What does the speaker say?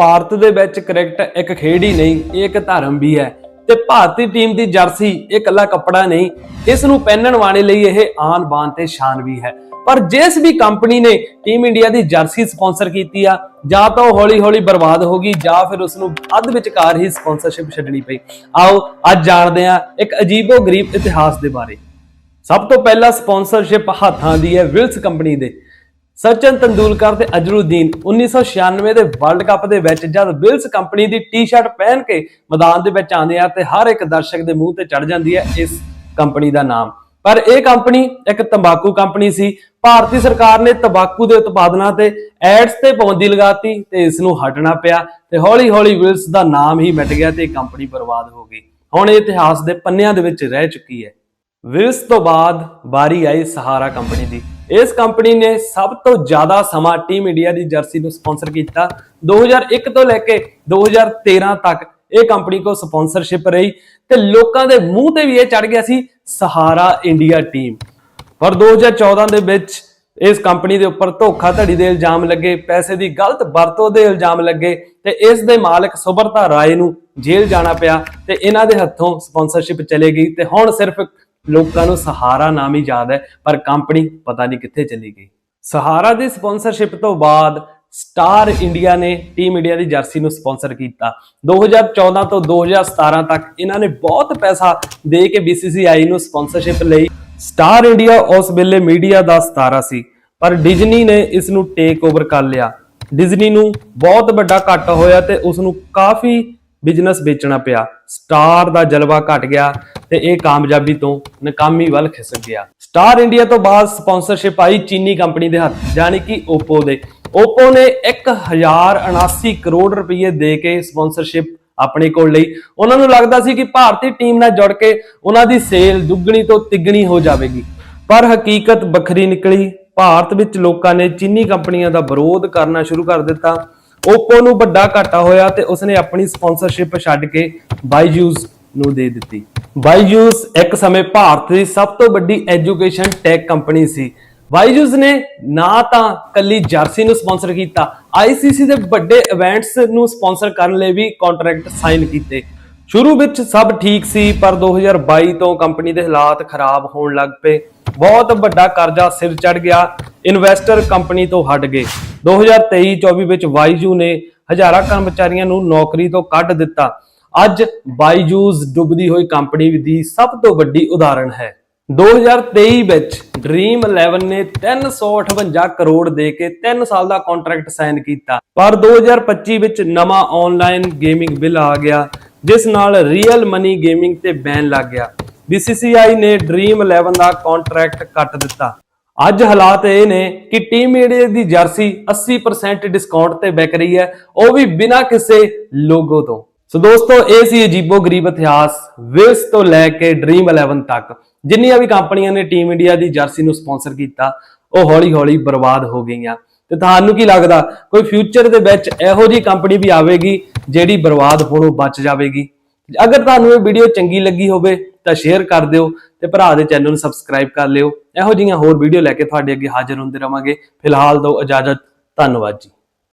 ਭਾਰਤ ਦੇ ਵਿੱਚ ਕ੍ਰਿਕਟ ਇੱਕ ਖੇਡ ਹੀ ਨਹੀਂ, ਇਹ ਇੱਕ ਧਰਮ ਵੀ ਹੈ। ਤੇ ਭਾਰਤੀ ਟੀਮ ਦੀ ਜਰਸੀ, ਇਹ ਇਕੱਲਾ ਕੱਪੜਾ ਨਹੀਂ, ਇਸ ਨੂੰ ਪਹਿਨਣ ਵਾਲੇ ਲਈ ਇਹ ਆਨ ਬਾਨ ਤੇ ਸ਼ਾਨ ਵੀ ਹੈ। ਪਰ ਜਿਸ ਵੀ ਕੰਪਨੀ ਨੇ ਟੀਮ ਇੰਡੀਆ ਦੀ ਜਰਸੀ ਸਪਾਂਸਰ ਕੀਤੀ ਆ, ਜਾਂ ਤਾਂ ਉਹ ਹੌਲੀ-ਹੌਲੀ ਬਰਬਾਦ ਹੋ ਗਈ, ਜਾਂ ਫਿਰ ਉਸ ਨੂੰ ਅੱਧ ਵਿਚਕਾਰ ਹੀ ਸਪਾਂਸਰਸ਼ਿਪ ਛੱਡਣੀ ਪਈ। ਆਓ, ਅੱਜ ਜਾਣਦੇ ਹਾਂ ਇੱਕ ਅਜੀਬੋ-ਗਰੀਬ ਇਤਿਹਾਸ ਦੇ ਬਾਰੇ। ਸਭ ਤੋਂ ਪਹਿਲਾਂ ਸਪਾਂਸਰਸ਼ਿਪ ਹੱਥਾਂ ਦੀ ਹੈ ਵਿਲਸ ਕੰਪਨੀ ਦੇ। ਸਚਿਨ ਤੰਦੂਲਕਰ ਤੇ ਅਜਰੂਦੀਨ 1996 ਦੇ ਵਰਲਡ ਕੱਪ ਦੇ ਵਿੱਚ ਜਦ ਵਿਲਸ ਕੰਪਨੀ ਦੀ ਟੀ-ਸ਼ਰਟ ਪਹਿਨ ਕੇ ਮੈਦਾਨ ਦੇ ਵਿੱਚ ਆਉਂਦੇ ਆ ਤੇ ਹਰ ਇੱਕ ਦਰਸ਼ਕ ਦੇ ਮੂੰਹ ਤੇ ਚੜ ਜਾਂਦੀ ਹੈ ਇਸ ਕੰਪਨੀ ਦਾ ਨਾਮ। ਪਰ ਇਹ ਕੰਪਨੀ ਇੱਕ ਤੰਬਾਕੂ ਕੰਪਨੀ ਸੀ। ਭਾਰਤੀ ਸਰਕਾਰ ਨੇ ਤੰਬਾਕੂ ਦੇ ਉਤਪਾਦਨਾਂ ਤੇ ਐਡਸ ਤੇ ਪਾਬੰਦੀ ਲਗਾਤੀ ਤੇ ਇਸ ਨੂੰ ਹਟਣਾ ਪਿਆ ਤੇ ਹੌਲੀ-ਹੌਲੀ ਵਿਲਸ ਦਾ ਨਾਮ ਹੀ ਮਿਟ ਗਿਆ ਤੇ ਇਹ ਕੰਪਨੀ ਬਰਬਾਦ ਹੋ ਗਈ। ਹੁਣ ਇਹ ਇਤਿਹਾਸ ਦੇ ਪੰਨਿਆਂ ਦੇ ਵਿੱਚ ਰਹਿ ਚੁੱਕੀ ਹੈ। ਵਿਲਸ ਤੋਂ ਬਾਅਦ ਵਾਰੀ ਆਈ ਸਹਾਰਾ ਕੰਪਨੀ ਦੀ। ਇਸ ਕੰਪਨੀ ਨੇ ਸਭ ਤੋਂ ਜ਼ਿਆਦਾ ਸਮਾਂ ਟੀਮ ਇੰਡੀਆ ਦੀ ਜਰਸੀ ਨੂੰ ਸਪਾਂਸਰ ਕੀਤਾ। 2001 ਤੋਂ ਲੈ ਕੇ 2013 ਤੱਕ ਇਹ ਕੰਪਨੀ ਕੋ ਸਪਾਂਸਰਸ਼ਿਪ ਰਹੀ ਤੇ ਲੋਕਾਂ ਦੇ ਮੂੰਹ ਤੇ ਵੀ ਇਹ ਚੜ ਗਿਆ ਸੀ, ਸਹਾਰਾ ਇੰਡੀਆ ਟੀਮ। ਪਰ 2014 ਦੇ ਵਿੱਚ ਇਸ ਕੰਪਨੀ ਦੇ ਉੱਪਰ ਧੋਖਾਧੜੀ ਦੇ ਇਲਜ਼ਾਮ ਲੱਗੇ, ਪੈਸੇ ਦੀ ਗਲਤ ਵਰਤੋਂ ਦੇ ਇਲਜ਼ਾਮ ਲੱਗੇ ਤੇ ਇਸ ਦੇ ਮਾਲਕ ਸੁਬਰਤਾ ਰਾਏ ਨੂੰ ਜੇਲ੍ਹ ਜਾਣਾ ਪਿਆ ਤੇ ਇਹਨਾਂ ਦੇ ਹੱਥੋਂ ਸਪਾਂਸਰਸ਼ਿਪ ਚਲੇ ਗਈ ਤੇ ਹੁਣ ਸਿਰਫ ਲੋਕਾਂ ਨੂੰ ਸਹਾਰਾ ਨਾਮ ਹੀ ਯਾਦ ਹੈ, ਪਰ ਕੰਪਨੀ ਪਤਾ ਨਹੀਂ ਕਿੱਥੇ ਚਲੀ ਗਈ। ਸਹਾਰਾ ਦੀ ਸਪਾਂਸਰਸ਼ਿਪ ਤੋਂ ਬਾਅਦ ਸਟਾਰ ਇੰਡੀਆ ਨੇ ਟੀਮ ਇੰਡੀਆ ਦੀ ਜਰਸੀ ਨੂੰ ਸਪਾਂਸਰ ਕੀਤਾ। 2014 ਤੋਂ 2017 ਤੱਕ ਇਹਨਾਂ ਨੇ ਬਹੁਤ ਪੈਸਾ ਦੇ ਕੇ BCCI ਨੂੰ ਸਪਾਂਸਰਸ਼ਿਪ ਲਈ। ਸਟਾਰ ਇੰਡੀਆ ਉਸ ਵੇਲੇ ਮੀਡੀਆ ਦਾ ਸਤਾਰਾ ਸੀ, ਪਰ ਡਿਜ਼ਨੀ ਨੇ ਇਸ ਨੂੰ ਟੇਕ ਓਵਰ ਕਰ ਲਿਆ। ਡਿਜ਼ਨੀ ਨੂੰ ਬਹੁਤ ਵੱਡਾ ਘਾਟਾ ਹੋਇਆ ਤੇ ਉਸ ਨੂੰ ਕਾਫੀ ਬਿਜ਼ਨਸ ਵੇਚਣਾ ਪਿਆ। ਸਟਾਰ ਦਾ ਜਲਵਾ ਘਟ ਗਿਆ ਤੇ ਇਹ ਕਾਮਯਾਬੀ ਤੋਂ ਨਕਾਮੀ ਵੱਲ ਖਿਸਕ ਗਿਆ। ਸਟਾਰ ਇੰਡੀਆ ਤੋਂ ਬਾਅਦ ਸਪਾਂਸਰਸ਼ਿਪ ਆਈ ਚੀਨੀ ਕੰਪਨੀ ਦੇ ਹੱਥ, ਯਾਨੀ ਕਿ Oppo ਦੇ। Oppo ਨੇ 1079 ਕਰੋੜ ਰੁਪਏ ਦੇ ਕੇ ਸਪਾਂਸਰਸ਼ਿਪ ਆਪਣੇ ਕੋਲ ਲਈ। ਉਹਨਾਂ ਨੂੰ ਲੱਗਦਾ ਸੀ ਕਿ ਭਾਰਤੀ ਟੀਮ ਨਾਲ ਜੁੜ ਕੇ ਉਹਨਾਂ ਦੀ ਸੇਲ ਦੁੱਗਣੀ ਤੋਂ ਤਿੱਗਣੀ ਹੋ ਜਾਵੇਗੀ। ਪਰ ਹਕੀਕਤ ਵੱਖਰੀ ਨਿਕਲੀ। ਭਾਰਤ ਵਿੱਚ ਲੋਕਾਂ ਨੇ ਚੀਨੀ ਕੰਪਨੀਆਂ ਦਾ ਵਿਰੋਧ ਕਰਨਾ ਸ਼ੁਰੂ ਕਰ ਦਿੱਤਾ। ਓਪੋ ਨੂੰ ਵੱਡਾ ਘਾਟਾ ਹੋਇਆ ਤੇ ਉਸਨੇ ਆਪਣੀ ਸਪਾਂਸਰਸ਼ਿਪ ਛੱਡ ਕੇ ਬਾਈਜੂਸ ਨੂੰ ਦੇ ਦਿੱਤੀ। ਬਾਈਜੂਸ ਇੱਕ ਸਮੇਂ ਭਾਰਤ ਦੀ ਸਭ ਤੋਂ ਵੱਡੀ ਐਜੂਕੇਸ਼ਨ ਟੈਕ ਕੰਪਨੀ ਸੀ। ਬਾਈਜੂਸ ਨੇ ਨਾ ਤਾਂ ਕੱਲੀ ਜਰਸੀ ਨੂੰ ਸਪਾਂਸਰ ਕੀਤਾ ਆਈਸੀਸੀ ਦੇ ਵੱਡੇ ਇਵੈਂਟਸ ਨੂੰ ਸਪਾਂਸਰ ਕਰਨ ਲਈ ਵੀ ਕੰਟਰੈਕਟ ਸਾਈਨ ਕੀਤੇ। ਸ਼ੁਰੂ ਵਿੱਚ ਸਭ ਠੀਕ ਸੀ, ਪਰ 2022 ਤੋਂ ਕੰਪਨੀ ਦੇ ਹਾਲਾਤ ਖਰਾਬ ਹੋਣ ਲੱਗ ਪਏ। ਬਹੁਤ ਵੱਡਾ ਕਰਜ਼ਾ ਸਿਰ ਚੜ ਗਿਆ ਇਨਵੈਸਟਰ ਕੰਪਨੀ ਤੋਂ ਹਟ ਗਏ। 2023-24 ਵਿੱਚ ਬਾਈਜੂ ਨੇ ਹਜ਼ਾਰਾਂ ਕਰਮਚਾਰੀਆਂ ਨੂੰ ਨੌਕਰੀ ਤੋਂ ਕੱਢ ਦਿੱਤਾ। ਅੱਜ ਬਾਈਜੂਸ ਡੁੱਬਦੀ ਹੋਈ ਕੰਪਨੀ ਦੀ ਸਭ ਤੋਂ ਵੱਡੀ ਉਦਾਹਰਣ ਹੈ। 2023 ਵਿੱਚ ਡ੍ਰੀਮ 11 ਨੇ 358 ਕਰੋੜ ਦੇ ਕੇ 3 ਸਾਲ ਦਾ ਕੰਟਰੈਕਟ ਸਾਈਨ ਕੀਤਾ। ਪਰ 2025 ਵਿੱਚ ਨਵਾਂ ਆਨਲਾਈਨ ਗੇਮਿੰਗ ਬਿੱਲ ਆ ਗਿਆ, ਜਿਸ ਨਾਲ ਰੀਅਲ ਮਨੀ ਗੇਮਿੰਗ ਤੇ ਬੈਨ ਲੱਗ ਗਿਆ। BCCI ਨੇ ਡ੍ਰੀਮ 11 ਦਾ ਕੰਟਰੈਕਟ ਕੱਟ ਦਿੱਤਾ। ਅੱਜ ਹਾਲਾਤ ਇਹ ਨੇ ਕਿ ਟੀਮ ਇੰਡੀਆ ਦੀ ਜਰਸੀ 80% ਡਿਸਕਾਊਂਟ ਤੇ ਵਿਕ ਰਹੀ ਹੈ, ਉਹ ਵੀ ਬਿਨਾਂ ਕਿਸੇ ਲੋਗੋ ਤੋਂ। ਸੋ ਦੋਸਤੋ, ਇਹ ਸੀ ਅਜੀਬੋ ਗਰੀਬ ਇਤਿਹਾਸ ਵਿਲਸ ਤੋਂ ਲੈ ਕੇ ਡ੍ਰੀਮ 11 ਤੱਕ। ਜਿੰਨੀਆਂ ਵੀ ਕੰਪਨੀਆਂ ਨੇ ਟੀਮ ਇੰਡੀਆ ਦੀ ਜਰਸੀ ਨੂੰ ਸਪਾਂਸਰ ਕੀਤਾ, ਉਹ ਹੌਲੀ-ਹੌਲੀ ਬਰਬਾਦ ਹੋ ਗਈਆਂ। ਤੇ ਤੁਹਾਨੂੰ ਕੀ ਲੱਗਦਾ, ਕੋਈ ਫਿਊਚਰ ਦੇ ਵਿੱਚ ਇਹੋ ਜੀ ਕੰਪਨੀ ਵੀ ਆਵੇਗੀ ਜਿਹੜੀ ਬਰਬਾਦ ਹੋਣੋਂ ਬਚ ਜਾਵੇਗੀ? ਅਗਰ ਤੁਹਾਨੂੰ ਇਹ ਵੀਡੀਓ ਚੰਗੀ ਲੱਗੀ ਹੋਵੇ, ਤਾਂ ਸ਼ੇਅਰ ਕਰ ਦਿਓ। ਤੇ ਭਰਾ ਦੇ ਚੈਨਲ ਨੂੰ ਸਬਸਕ੍ਰਾਈਬ ਕਰ ਲਿਓ। ਇਹੋ ਜਿਹੀਆਂ ਹੋਰ ਵੀਡੀਓ ਲੈ ਕੇ ਤੁਹਾਡੇ ਅੱਗੇ ਹਾਜ਼ਰ ਹੁੰਦੇ ਰਵਾਂਗੇ। ਫਿਲਹਾਲ ਦੋ ਇਜਾਜ਼ਤ, ਧੰਨਵਾਦ ਜੀ।